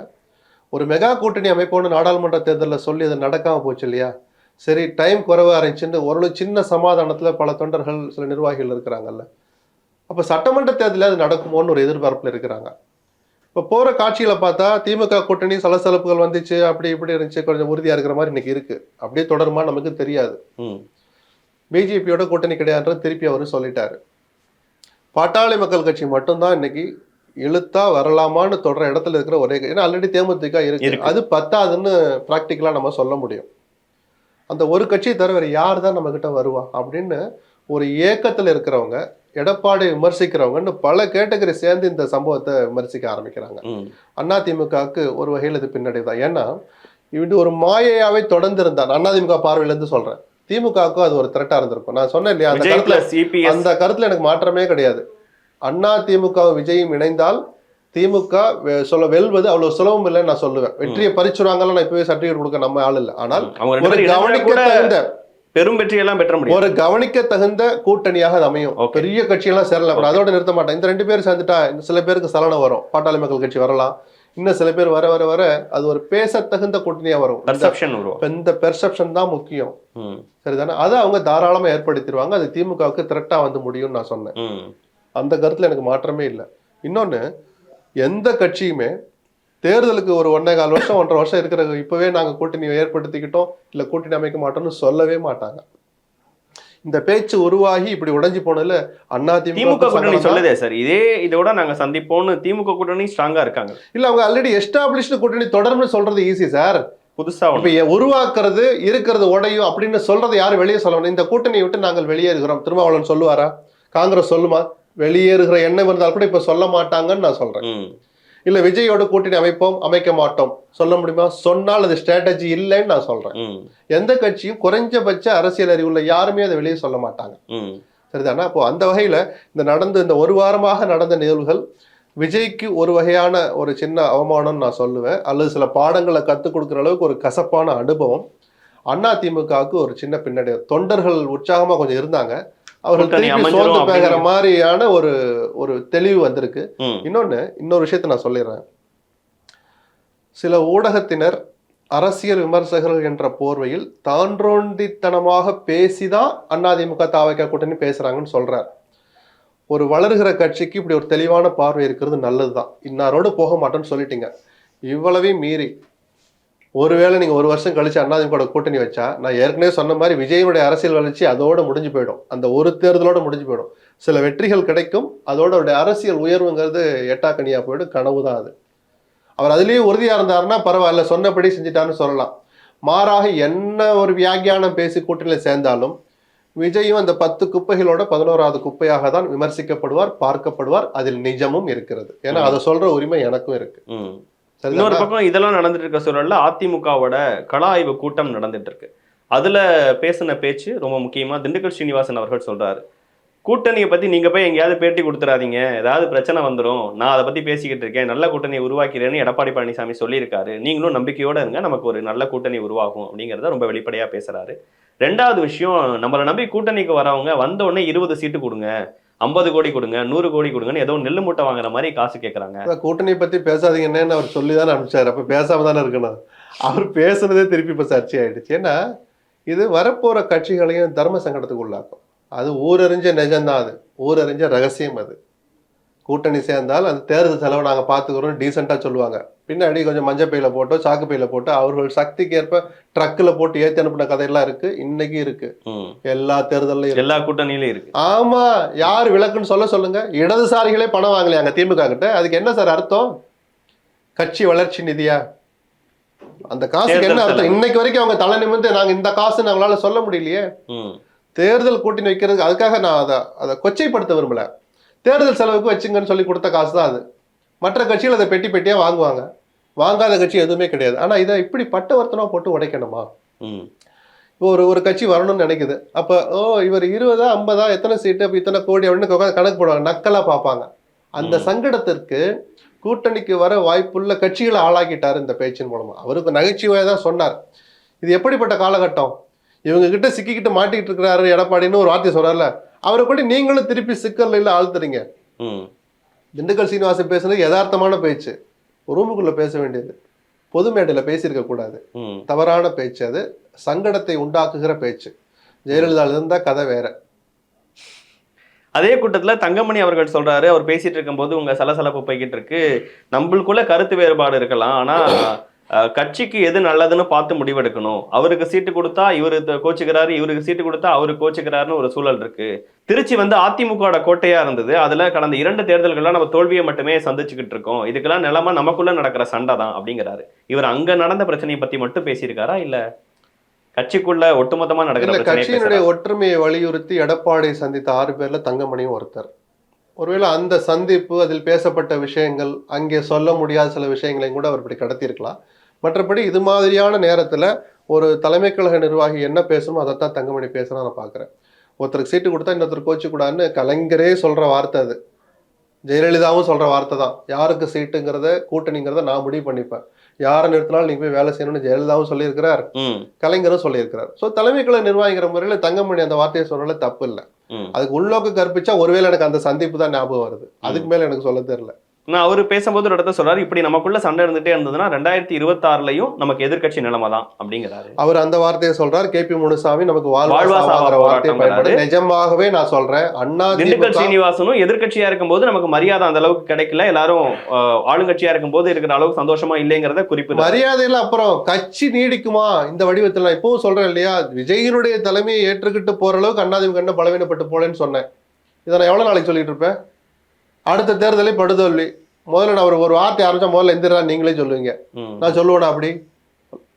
ஒரு மெகா கூட்டணி அமைப்போன்னு நாடாளுமன்ற தேர்தலில் சொல்லி அது நடக்காம போச்சு இல்லையா? சரி டைம் குறைவாக இருந்துச்சுன்னு ஓரளவு சின்ன சமாதானத்தில் பல தொண்டர்கள் சில நிர்வாகிகள் இருக்கிறாங்கல்ல. அப்போ சட்டமன்ற தேர்தலில் அது நடக்குமோன்னு ஒரு எதிர்பார்ப்பில் இருக்கிறாங்க. இப்போ போற காட்சிகளை பார்த்தா திமுக கூட்டணி சலசலப்புகள் வந்துச்சு அப்படி இப்படி இருந்துச்சு கொஞ்சம் உறுதியா இருக்கிற மாதிரி இன்னைக்கு இருக்கு. அப்படியே தொடருமா நமக்கு தெரியாது. பிஜேபியோட கூட்டணி கிடையாதுன்றது திருப்பி அவரு சொல்லிட்டாரு. பாட்டாளி மக்கள் கட்சி மட்டும்தான் இன்னைக்கு இழுத்தா வரலாமான்னு தொடர இடத்துல இருக்கிற ஒரே. ஏன்னா ஆல்ரெடி தேமுதிக இருக்கு. அது பத்தாதுன்னு ப்ராக்டிக்கலா நம்ம சொல்ல முடியும். அந்த ஒரு கட்சியை தவிர வேற யார் தான் நம்ம கிட்ட வருவா? அப்படின்னு ஒரு ஏக்கத்துல இருக்கிறவங்க எடப்பாடி விமர்சிக்கிறவங்கன்னு பல கேட்டகரி சேர்ந்து இந்த சம்பவத்தை விமர்சிக்க ஆரம்பிக்கிறாங்க. ம். அதிமுகவுக்கு ஒரு வகையில் இது பின்னடைவு தான் ஏன்னா இது ஒரு மாயையாவே தொடர்ந்து இருந்தான் அதிமுக பார்வையில இருந்து சொல்றேன். திமுகவுக்கும் அது ஒரு த்ரெட்டா இருந்திருக்கும். நான் சொன்னேன் இல்லையா அந்த கருத்துல அந்த கருத்துல எனக்கு மாற்றமே கிடையாது. அண்ணா திமுக விஜயும் இணைந்தால் திமுக சொல்ல வெல்வது அவ்வளவு சுலபம் இல்லைன்னு நான் சொல்லுவேன். வெற்றியை பறிச்சுருவாங்கன்னு நான் இப்பவே சர்டிபிகேட் கொடுக்க நம்ம ஆள் இல்லை. ஆனால் ஒரு கவனிக்க பெரும் வெற்றியெல்லாம் பெற்ற முடியும். ஒரு கவனிக்க தகுந்த கூட்டணியாக அது அமையும். பெரிய கட்சியெல்லாம் சேரல அப்புறம் அதோட நிறுத்த மாட்டேன் இந்த ரெண்டு பேரும் சேர்ந்துட்டா சில பேருக்கு சலனம் வரும். பாட்டாளி மக்கள் கட்சி வரலாம். இன்னும் சில பேர் வர வர வர அது ஒரு பேச தகுந்த கூட்டணியா வரும். பர்செப்ஷன் இப்ப இந்த பெர்செப்ஷன் தான் முக்கியம். சரிதானே? அதை அவங்க தாராளமா ஏற்படுத்திடுவாங்க. அது திமுகவுக்கு திரட்டா வந்து முடியும்னு நான் சொன்னேன். அந்த கருத்துல எனக்கு மாற்றமே இல்லை. இன்னொன்னு எந்த கட்சியுமே தேர்தலுக்கு ஒரு ஒன்றே கால் வருஷம் ஒன்றரை வருஷம் இருக்கிற இப்பவே நாங்க கூட்டணி ஏற்படுத்திக்கிட்டோம். இல்ல கூட்டணி அமைக்க மாட்டோம்னு சொல்லவே மாட்டாங்க. இந்த பேச்சு உருவாகி இப்படி உடைஞ்சு போனதுல அண்ணா திமுக கூட்டணி சொல்லுதே சார். இதே இதோட நாங்க சந்திப்போம்னு திமுக கூட்டணி ஸ்ட்ராங்கா இருக்காங்க. இல்ல அவங்க ஆல்ரெடி எஸ்டாப்ளிஷ்டு கூட்டணி தொடர்ந்து சொல்றது ஈஸி சார். புதுசா இப்ப உருவாக்குறது இருக்கிறது உடையும் அப்படின்னு சொல்றதை யாரும் வெளியே சொல்லணும் இந்த கூட்டணியை விட்டு நாங்கள் வெளியேறுகிறோம். திருமாவளவன் சொல்லுவாரா? காங்கிரஸ் சொல்லுமா? வெளியேறுகிற எண்ணம் இருந்தால் கூட இப்ப சொல்ல மாட்டாங்கன்னு நான் சொல்றேன். இல்ல விஜயோட கூட்டணி அமைப்போம் அமைக்க மாட்டோம். சொல்ல முடியுமா? சொன்னால் அது ஸ்ட்ராட்டஜி இல்லைன்னு நான் சொல்றேன். எந்த கட்சியும் குறைஞ்சபட்ச அரசியல் அறிவுள்ள யாருமே அதை வெளியே சொல்ல மாட்டாங்க. சரிதானா? அப்போ அந்த வகையில இந்த நடந்த இந்த ஒரு வாரமாக நடந்த நிகழ்வுகள் விஜய்க்கு ஒரு வகையான ஒரு சின்ன அவமானம்னு நான் சொல்லுவேன். அல்லது சில பாடங்களை கற்றுக் கொடுக்குற அளவுக்கு ஒரு கசப்பான அனுபவம். அண்ணா திமுகவுக்கு ஒரு சின்ன பின்னடைவு. தொண்டர்கள் உற்சாகமா கொஞ்சம் இருந்தாங்க. அவர்கள் திருப்பி சோர்ந்து போகிற மாதிரியான ஒரு ஒரு தெளிவு வந்திருக்கு. இன்னொன்னு இன்னொரு விஷயத்தை நான் சொல்லிடுறேன். சில ஊடகத்தினர் அரசியல் விமர்சகர்கள் என்ற போர்வையில் தான்றோண்டித்தனமாக பேசிதான் அதிமுக தாவக கூட்டணி பேசுறாங்கன்னு சொல்றார். ஒரு வளர்கிற கட்சிக்கு இப்படி ஒரு தெளிவான பார்வை இருக்கிறது நல்லதுதான். இன்னாரோடு போக மாட்டோம்னு சொல்லிட்டீங்க. இவ்வளவையும் மீறி ஒருவேளை நீங்க ஒரு வருஷம் கழிச்சு அதிமுக கூட்டணி வச்சா நான் ஏற்கனவே சொன்ன மாதிரி விஜயனுடைய அரசியல் வளர்ச்சி அதோட முடிஞ்சு போயிடும். அந்த ஒரு தேர்தலோட முடிஞ்சு போயிடும். சில வெற்றிகள் கிடைக்கும் அதோட அரசியல் உயர்வுங்கிறது எட்டாக்கனியா போயிடும். கனவு தான் அது. அவர் அதுலயே உறுதியா இருந்தாருன்னா பரவாயில்ல சொன்னபடி செஞ்சுட்டான்னு சொல்லலாம். மாறாக என்ன ஒரு வியாக்கியானம் பேசி கூட்டணியில சேர்ந்தாலும் விஜயும் அந்த பத்து குப்பைகளோட பதினோராவது குப்பையாக தான் விமர்சிக்கப்படுவார் பார்க்கப்படுவார். அதில் நிஜமும் இருக்கிறது. ஏன்னா அதை சொல்ற உரிமை எனக்கும் இருக்கு? இன்னொரு பக்கம் இதெல்லாம் நடந்துட்டு இருக்க சூழல்ல அதிமுகவோட கள ஆய்வு கூட்டம் நடந்துட்டு இருக்கு. அதுல பேசின பேச்சு ரொம்ப முக்கியமா திண்டுக்கல் ஸ்ரீனிவாசன் அவர்கள் சொல்றாரு. கூட்டணியை பத்தி நீங்க போய் எங்கேயாவது பேட்டி கொடுத்துறாதீங்க. ஏதாவது பிரச்சனை வந்துடும் நான் அதை பத்தி பேசிக்கிட்டு இருக்கேன். நல்ல கூட்டணியை உருவாக்கிறேன்னு எடப்பாடி பழனிசாமி சொல்லியிருக்காரு. நீங்களும் நம்பிக்கையோட இருங்க. நமக்கு ஒரு நல்ல கூட்டணி உருவாகும் அப்படிங்கறத ரொம்ப வெளிப்படையா பேசுறாரு. ரெண்டாவது விஷயம் நம்மளை நம்பி கூட்டணிக்கு வரவங்க வந்த உடனே இருபது சீட்டு கொடுங்க. ஐம்பது கோடி கொடுங்க நூறு கோடி கொடுங்கன்னு ஏதோ நெல்லு மூட்டை வாங்குற மாதிரி காசு கேட்குறாங்க கூட்டணி பத்தி பேசாதீங்கன்னு அவர் சொல்லி தானே அனுப்பிச்சார். அப்போ பேசாம தானே இருக்கணும். அவர் பேசுனதே திருப்பி இப்போ சர்ச்சை ஆயிடுச்சு. ஏன்னா இது வரப்போகிற கட்சிகளையும் தர்ம சங்கடத்துக்கு உள்ளாக்கும். அது ஊரறிஞ்ச நிஜம்தான் அது. ஊரறிஞ்ச ரகசியம் அது. கூட்டணி சேர்ந்தால் அந்த தேர்தல் செலவை நாங்கள் பார்த்துக்கிறோம் டீசெண்டாக சொல்லுவாங்க. பின்னாடி கொஞ்சம் மஞ்சள் பையில போட்டோ சாக்கு பையில போட்டோ அவர்கள் சக்திக்கு ஏற்ப ட்ரக்கில் போட்டு ஏத்தி அனுப்பின கதையெல்லாம் இருக்கு. இன்னைக்கு இருக்கு. எல்லா தேர்தல்லையும் இருக்கு. எல்லா கூட்டணியிலும் இருக்கு. ஆமா யார் விளக்குன்னு சொல்ல சொல்லுங்க. இடதுசாரிகளே பணம் வாங்கலையாங்க திமுக கிட்ட? அதுக்கு என்ன சார் அர்த்தம்? கட்சி வளர்ச்சி நிதியா? அந்த காசுக்கு என்ன அர்த்தம். இன்னைக்கு வரைக்கும் அவங்க தலை நிமிர்ந்து நாங்க இந்த காசு நாங்களால சொல்ல முடியலையே. தேர்தல் கூட்டணி வைக்கிறதுக்கு அதுக்காக நான் அதை அதை கொச்சைப்படுத்த விரும்பல. தேர்தல் செலவுக்கு வச்சுங்கன்னு சொல்லி கொடுத்த காசு தான் அது. மற்ற கட்சிகள் அதை பெட்டி பெட்டியா வாங்குவாங்க. வாங்காத கட்சி எதுவுமே கிடையாது. ஆனா இதை இப்படி பட்டவர்த்தனமா போட்டு உடைக்கணுமா? ம். இப்போ ஒரு ஒரு கட்சி வரணும்னு நினைக்குது. அப்ப ஓ இவர் இருபதா ஐம்பதா எத்தனை சீட்டு அப்ப இத்தனை கோடி அப்படின்னு உட்கார்ந்து கணக்கு போடுவாங்க. நக்கலா பார்ப்பாங்க. அந்த. சங்கடத்திற்கு கூட்டணிக்கு வர வாய்ப்புள்ள கட்சிகளை ஆளாக்கிட்டாரு இந்த பேச்சின் மூலமா. அவருக்கு நகைச்சுவையா தான் சொன்னார். இது எப்படிப்பட்ட காலகட்டம்? இவங்க கிட்ட சிக்கிக்கிட்டு மாட்டிக்கிட்டு இருக்கிறாரு எடப்பாடின்னு ஒரு வார்த்தை சொல்றாருல. அவரை கூட நீங்களும் திருப்பி சிக்கல்ல இல்ல ஆழ்த்துறீங்க. ம். திண்டுக்கல் சீனிவாசன் பேசுனது யதார்த்தமான பேச்சு. ரூமுக்குள்ள பேச வேண்டியது. பொது மேடையில பேசியிருக்க கூடாது. தவறான பேச்சு அது. சங்கடத்தை உண்டாக்குகிற பேச்சு. ஜெயலலிதா இருந்தா கதை வேற. அதே கூட்டத்துல தங்கமணி அவர்கள் சொல்றாரு அவர் பேசிட்டு இருக்கும்போது உங்க சலசலப்பு போய்கிட்டு இருக்கு. நம்மளுக்குள்ள கருத்து வேறுபாடு இருக்கலாம். ஆனா அஹ், கட்சிக்கு எது நல்லதுன்னு பார்த்து முடிவெடுக்கணும். அவருக்கு சீட்டு கொடுத்தா இவரு கோச்சுக்கிறாரு இவருக்கு சீட்டு கொடுத்தா அவரு கோச்சுக்கிறாருன்னு ஒரு சூழல் இருக்கு. திருச்சி வந்து அதிமுகவோட கோட்டையா இருந்தது. அதுல கடந்த இரண்டு தேர்தல்கள்ல நம்ம தோல்வியை மட்டுமே சந்திச்சுக்கிட்டு இருக்கோம். இதுக்கெல்லாம் நிலமா நமக்குள்ள நடக்கிற சண்டை தான் அப்படிங்கிறாரு. இவர் அங்க நடந்த பிரச்சனையை பத்தி மட்டும் பேசியிருக்காரா? இல்ல கட்சிக்குள்ள ஒட்டுமொத்தமா நடக்கிற கட்சியினுடைய. ஒற்றுமையை வலியுறுத்தி எடப்பாடியை சந்தித்த ஆறு பேர்ல தங்கமணியும் ஒருத்தர். ஒருவேளை அந்த சந்திப்பு அதில் பேசப்பட்ட விஷயங்கள் அங்கே சொல்ல முடியாத சில விஷயங்களையும் கூட அவர் இப்படி கடத்தியிருக்கலாம். மற்றபடி இது மாதிரியான நேரத்துல ஒரு தலைமை கழக நிர்வாகி என்ன பேசணுமோ அதைத்தான் தங்கமணி பேசுறா நான் பார்க்கிறேன் ஒருத்தருக்கு சீட்டு கொடுத்தா இன்னொருத்தர் கோச்சு கூடாதுன்னு கலைஞரே சொல்ற வார்த்தை அது. ஜெயலலிதாவும் சொல்ற வார்த்தை தான். யாருக்கு சீட்டுங்கிறத கூட்டணிங்கிறத நான் முடிவு பண்ணிப்பேன். யாரை நிறுத்தினாலும் நீங்க போய் வேலை செய்யணும்னு ஜெயலலிதாவும் சொல்லியிருக்கிறார். கலைஞரும் சொல்லியிருக்கிறார். ஸோ தலைமை கழக நிர்வாகிங்கிற முறையில தங்கமணி அந்த வார்த்தையை சொல்றதுல தப்பு இல்லை. அதுக்கு உள்நோக்கு கற்பிச்சா ஒருவேளை எனக்கு அந்த சந்திப்பு தான் ஞாபகம் வருது. அதுக்கு மேல எனக்கு சொல்ல தெரியல. அவரு பேசும்போது ஒரு இடத்த சொல்றாரு இப்படி நமக்குள்ள சண்டை இருந்துட்டே இருந்ததுன்னா ரெண்டாயிரத்தி இருபத்தாறுலயும் நமக்கு எதிர்க்கட்சி நிலைமை தான் அப்படிங்கிறாரு. அவர் அந்த வார்த்தையை சொல்றார் கே பி முனுசாமி நமக்கு வார்த்தையை பயன்படுத்தி நிஜமாகவே நான் சொல்றேன் அண்ணா திண்டுக்கல் சீனிவாசனும் எதிர்க்கட்சியா இருக்கும்போது நமக்கு மரியாதை அந்த அளவுக்கு கிடைக்கல. எல்லாரும் ஆளுங்கட்சியா இருக்கும்போது இருக்கிற அளவுக்கு சந்தோஷமா இல்லைங்கிறத குறிப்பிட்டு மரியாதையில அப்புறம் கட்சி நீடிக்குமா? இந்த வடிவத்தில் நான் இப்பவும் சொல்றேன் இல்லையா? விஜயினுடைய தலைமையை ஏற்றுக்கிட்டு போற அளவுக்கு அண்ணாதிமுக என்ன பலவீனப்பட்டு போலேன்னு சொன்னேன். இதை நான் எவ்வளவு நாளைக்கு சொல்லிட்டு இருப்பேன்? அடுத்த தேர்தலே படுதோல்வி. முதல்ல நான் ஒரு ஒரு வார்த்தை ஆரம்பிச்சா முதல்ல எந்திரா நீங்களே சொல்லுவீங்க. நான் சொல்லுவேனா அப்படி?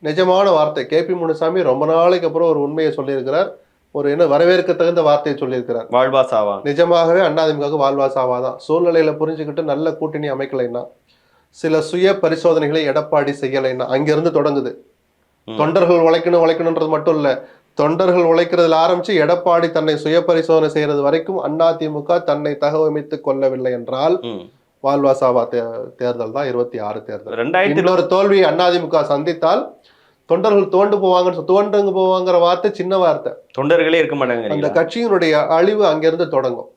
நிஜமான வார்த்தை. கேபி முனுசாமி ரொம்ப நாளைக்கு அப்புறம் ஒரு உண்மையை சொல்லியிருக்கிறார். ஒரு என்ன வரவேற்க தகுந்த வார்த்தையை சொல்லியிருக்கிறார். வாழ்வா சாவா. நிஜமாகவே அண்ணாதிமுக வாழ்வா சாவாதான் சூழ்நிலையில புரிஞ்சுக்கிட்டு நல்ல கூட்டணி அமைக்கலைன்னா சில சுய பரிசோதனைகளை எடப்பாடி செய்யலைன்னா அங்கிருந்து தொடங்குது. தொண்டர்கள் உழைக்கணும் உழைக்கணுன்றது மட்டும் இல்ல தொண்டர்கள் உழைக்கிறதுல ஆரம்பிச்சு எடப்பாடி தன்னை சுய பரிசோதனை செய்யறது வரைக்கும் அதிமுக தன்னை தகவமைத்துக் கொள்ளவில்லை என்றால் ம். வாழ்வா சாவா தே- தேர்தல் தான் இருபத்தி ஆறு தேர்தல். ரெண்டாயிரத்தி இன்னொரு தோல்வியை அதிமுக சந்தித்தால் தொண்டர்கள் தோண்டு போவாங்க தோண்டுங்க போவாங்கிற வார்த்தை சின்ன வார்த்தை. தொண்டர்களே இருக்க அந்த மாட்டாங்க கட்சியினுடைய அழிவு அங்கிருந்து தொடங்கும்.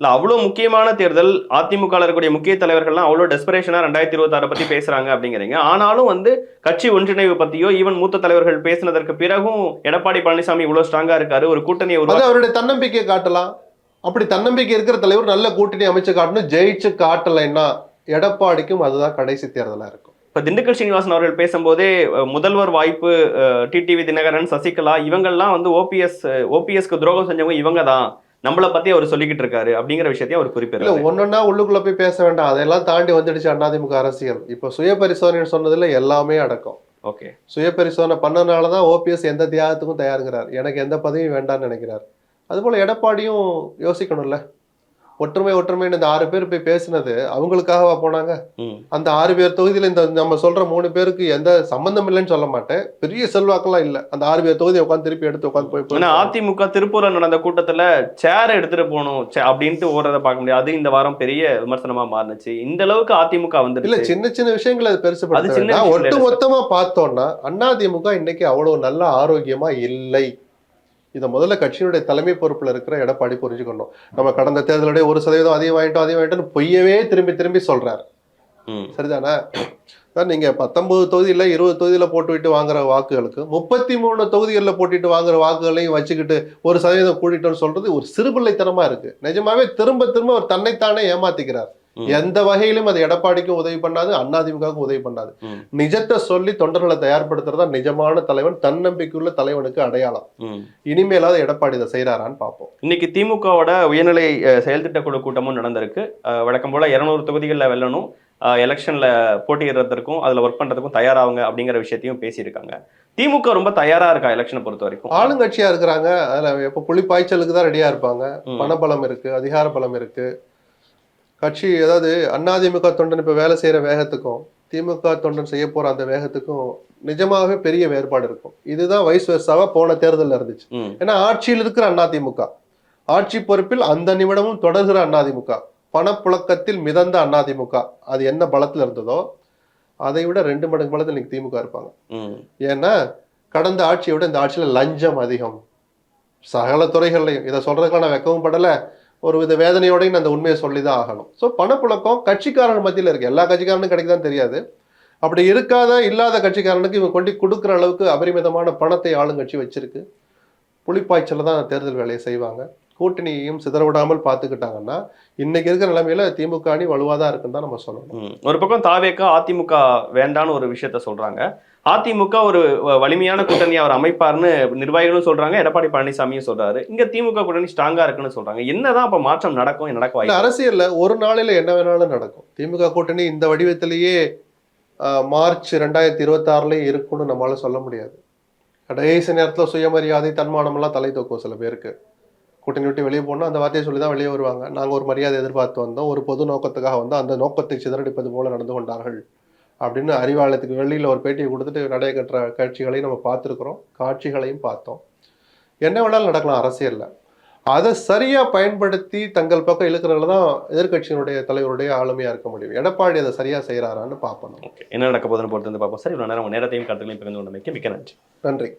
இல்ல அவ்வளவு முக்கியமான தேர்தல் அதிமுக இருக்கக்கூடிய முக்கிய தலைவர்கள்லாம் அவ்வளவு டெஸ்பரேஷனா ரெண்டாயிரத்தி இருபத்தாறு பத்தி பேசுறாங்க அப்படிங்கிறீங்க. ஆனாலும் வந்து கட்சி ஒன்றிணைவு பத்தியோ ஈவன் மூத்த தலைவர்கள் பேசினதற்கு பிறகும் எடப்பாடி பழனிசாமி இவ்வளவு ஸ்ட்ராங்கா இருக்காரு ஒரு கூட்டணியை அவருடைய தன்னம்பிக்கையை காட்டலாம். அப்படி தன்னம்பிக்கை இருக்கிற தலைவர் நல்ல கூட்டணி அமைச்சு காட்டணும். ஜெயிச்சு காட்டலைன்னா எடப்பாடிக்கும் அதுதான் கடைசி தேர்தலா இருக்கும். இப்ப திண்டுக்கல் சீனிவாசன் அவர்கள் பேசும்போதே முதல்வர் வாய்ப்பு டிடிவி தினகரன் சசிகலா இவங்கெல்லாம் வந்து ஓபிஎஸ் ஓபிஎஸ்க்கு துரோகம் செஞ்சவங்க இவங்க தான். நம்மளை பத்தி அவர் சொல்லிக்கிட்டு இருக்காரு அப்படிங்கிற விஷயத்தையும் அவர் இல்ல குறிப்பிடுறாரு ஒன்னொன்னா உள்ளுக்குள்ள போய் பேச வேண்டாம். அதெல்லாம் தாண்டி வந்துடுச்சு அதிமுக அரசியல். இப்ப சுய பரிசோதனை சொன்னதுல எல்லாமே அடக்கம். ஓகே. சுய பரிசோதனை பண்ணனால தான் ஓபிஎஸ் எந்த தியாகத்துக்கும் தயாருங்கிறார். எனக்கு எந்த பதவியும் வேண்டாம்னு நினைக்கிறார். அதுபோல எடப்பாடியும் யோசிக்கணும்ல. ஒற்றுமை ஒற்றுமைன்னு இந்த ஆறு பேர் போய் பேசினது அவங்களுக்காகவா போனாங்க? அந்த ஆறு பேர் தொகுதியில இந்த நம்ம சொல்ற மூணு பேருக்கு எந்த சம்பந்தம் இல்லைன்னு சொல்ல மாட்டேன். பெரிய செல்வாக்கெல்லாம் இல்ல. அந்த ஆறு பேர் தொகுதியை உட்காந்து திருப்பி எடுத்து உட்காந்து போய் ஏன்னா அதிமுக திருப்பூர்ல நடந்த கூட்டத்துல சேர் எடுத்துட்டு போகணும் அப்படின்ட்டு ஓடுறத பார்க்க முடியாது. அது இந்த வாரம் பெரிய விமர்சனமா மாறுனுச்சு இந்த அளவுக்கு அதிமுக இல்ல வந்துருச்சு சின்ன சின்ன விஷயங்களை அது பெருசு அது சின்ன ஒட்டு இல்ல. மொத்தமா பார்த்தோம்னா அதிமுக இன்னைக்கு அவ்வளவு நல்ல ஆரோக்கியமா இல்லை. இதை முதல்ல கட்சியினுடைய தலைமை பொறுப்புல இருக்கிற எடப்பாடி புரிஞ்சுக்கணும். நம்ம கடந்த தேர்தலுடைய ஒரு சதவீதம் அதிகம் வாங்கிட்டோம் அதிகம் வாங்கிட்டோம்னு பொய்யவே திரும்பி திரும்பி சொல்றாரு. சரிதானே? சார் நீங்க பத்தொன்பது தொகுதியில இருபது தொகுதியில போட்டுவிட்டு வாங்குற வாக்குகளுக்கு முப்பத்தி மூணு தொகுதிகளில் போட்டுட்டு வாங்குற வாக்குகளையும் வச்சுக்கிட்டு ஒரு சதவீதம் கூட்டிட்டோம்னு சொல்றது ஒரு சிறுபிள்ளைத்தனமா இருக்கு. நிஜமாவே திரும்ப திரும்ப அவர் தன்னைத்தானே ஏமாத்திக்கிறார். எந்த வகையிலும் அது எடப்பாடிக்கும் உதவி பண்ணாது அதிமுகவுக்கும் உதவி பண்ணாது. நிஜத்தை சொல்லி தொண்டர்களை தயார்படுத்துறதா நிஜமான தலைவன் தன்னம்பிக்கையுள்ள தலைவனுக்கு அடையாளம். இனிமேலாவது எடப்பாடி இதை செய்யறாரான்னு பார்ப்போம். இன்னைக்கு திமுகவோட உயர்நிலை செயல்திட்ட குழு கூட்டமும் நடந்திருக்கு. வழக்கம் போல இருநூறு தொகுதிகளில் வெல்லணும் எலெக்ஷன்ல போட்டியிடுறதுக்கும் அதுல ஒர்க் பண்றதுக்கும் தயாராகுங்க அப்படிங்கிற விஷயத்தையும் பேசியிருக்காங்க. திமுக ரொம்ப தயாரா இருக்கா எலெக்ஷனை பொறுத்த வரைக்கும்? ஆளுங்கட்சியா இருக்கிறாங்க. அதுல எப்ப புலி பாய்ச்சலுக்கு தான் ரெடியா இருப்பாங்க. பணபலம் இருக்கு அதிகார பலம் இருக்கு. கட்சி அதாவது அதிமுக தொண்டன் இப்ப வேலை செய்யற வேகத்துக்கும் திமுக தொண்டன் செய்ய போற அந்த வேகத்துக்கும் நிஜமாகவே பெரிய வேறுபாடு இருக்கும். இதுதான் வயசு வருஷாவா போன தேர்தல்ல இருந்துச்சு. ஏன்னா ஆட்சியில் இருக்கிற அதிமுக ஆட்சி பொறுப்பில் அந்த நிமிடமும் தொடர்கிற அதிமுக பணப்புழக்கத்தில் மிதந்த அதிமுக அது என்ன பலத்துல இருந்ததோ அதை விட ரெண்டு மடங்கு பலத்தில் இன்னைக்கு திமுக இருப்பாங்க. ஏன்னா கடந்த ஆட்சியை விட இந்த ஆட்சியில லஞ்சம் அதிகம். சகல துறைகள்லையும் இதை சொல்றதுக்கான வெக்கவும் படல. ஒரு வித வேதனையோடையும் நான் அந்த உண்மையை சொல்லி தான் ஆகணும். ஸோ பணப்புழக்கம் கட்சிக்காரன் மத்தியில் இருக்கு. எல்லா கட்சிக்காரனும் கிடைக்குதான் தெரியாது. அப்படி இருக்காத இல்லாத கட்சிக்காரனுக்கு இவன் கொண்டு கொடுக்குற அளவுக்கு அபரிமிதமான பணத்தை ஆளுங்கட்சி வச்சிருக்கு. புலிப்பாய்ச்சல தான் தேர்தல் வேலையை செய்வாங்க. கூட்டணியையும் சிதறவிடாமல் பார்த்துக்கிட்டாங்கன்னா இன்னைக்கு இருக்கிற நிலைமையில திமுக அணி வலுவாக தான் இருக்குன்னு தான் நம்ம சொல்லணும். ஒரு பக்கம் தாவேக்கா அதிமுக வேண்டான்னு ஒரு விஷயத்த சொல்றாங்க. அதிமுக ஒரு வலிமையான கூட்டணி அவர் அமைப்பார்னு நிர்வாகிகளும் சொல்றாங்க எடப்பாடி பழனிசாமியும் சொல்றாரு. இங்க திமுக கூட்டணி ஸ்ட்ராங்கா இருக்குன்னு சொல்றாங்க. என்னதான் அப்ப மாற்றம் நடக்கும் நடக்க இல்ல வாய்ப்பு அரசியல்ல ஒரு நாளையில என்ன வேணாலும் நடக்கும். திமுக கூட்டணி இந்த வடிவத்திலேயே மார்ச் ரெண்டாயிரத்தி இருபத்தி ஆறுலயும் இருக்கும்னு நம்மளால சொல்ல முடியாது. கடைசி நேரத்தில் சுயமரியாதை தன்மானமெல்லாம் தலை தூக்கும் சில பேருக்கு. கூட்டணி விட்டு வெளியே போனால் அந்த வார்த்தையை சொல்லி தான் வெளியே வருவாங்க. நாங்கள் ஒரு மரியாதை எதிர்பார்த்து வந்தோம். ஒரு பொது நோக்கத்துக்காக வந்து அந்த நோக்கத்தை சிதறடிப்பது போல நடந்து கொண்டார்கள். அப்படின்னு அறிவாலயத்துக்கு வெளியில் ஒரு பேட்டியை கொடுத்துட்டு நடை கட்டுற காட்சிகளையும் நம்ம பார்த்துருக்குறோம். காட்சிகளையும் பார்த்தோம். என்ன வேணாலும் நடக்கலாம் அரசியலில். அதை சரியாக பயன்படுத்தி தங்கள் பக்கம் இழுக்கிறதுல தான் எதிர்க்கட்சியினுடைய தலைவருடைய ஆளுமையாக இருக்க முடியும். எடப்பாடி அதை சரியாக செய்கிறாரான்னு பார்ப்போம். ஓகே. என்ன நடக்க போகுதுன்னு பொறுத்து வந்து பார்ப்போம். சார் இவ்வளோ நேரம் நேரத்தையும் கருத்துக்களையும் பகிர்ந்து கொண்டமைக்கு மிக்க நன்றி. நன்றி.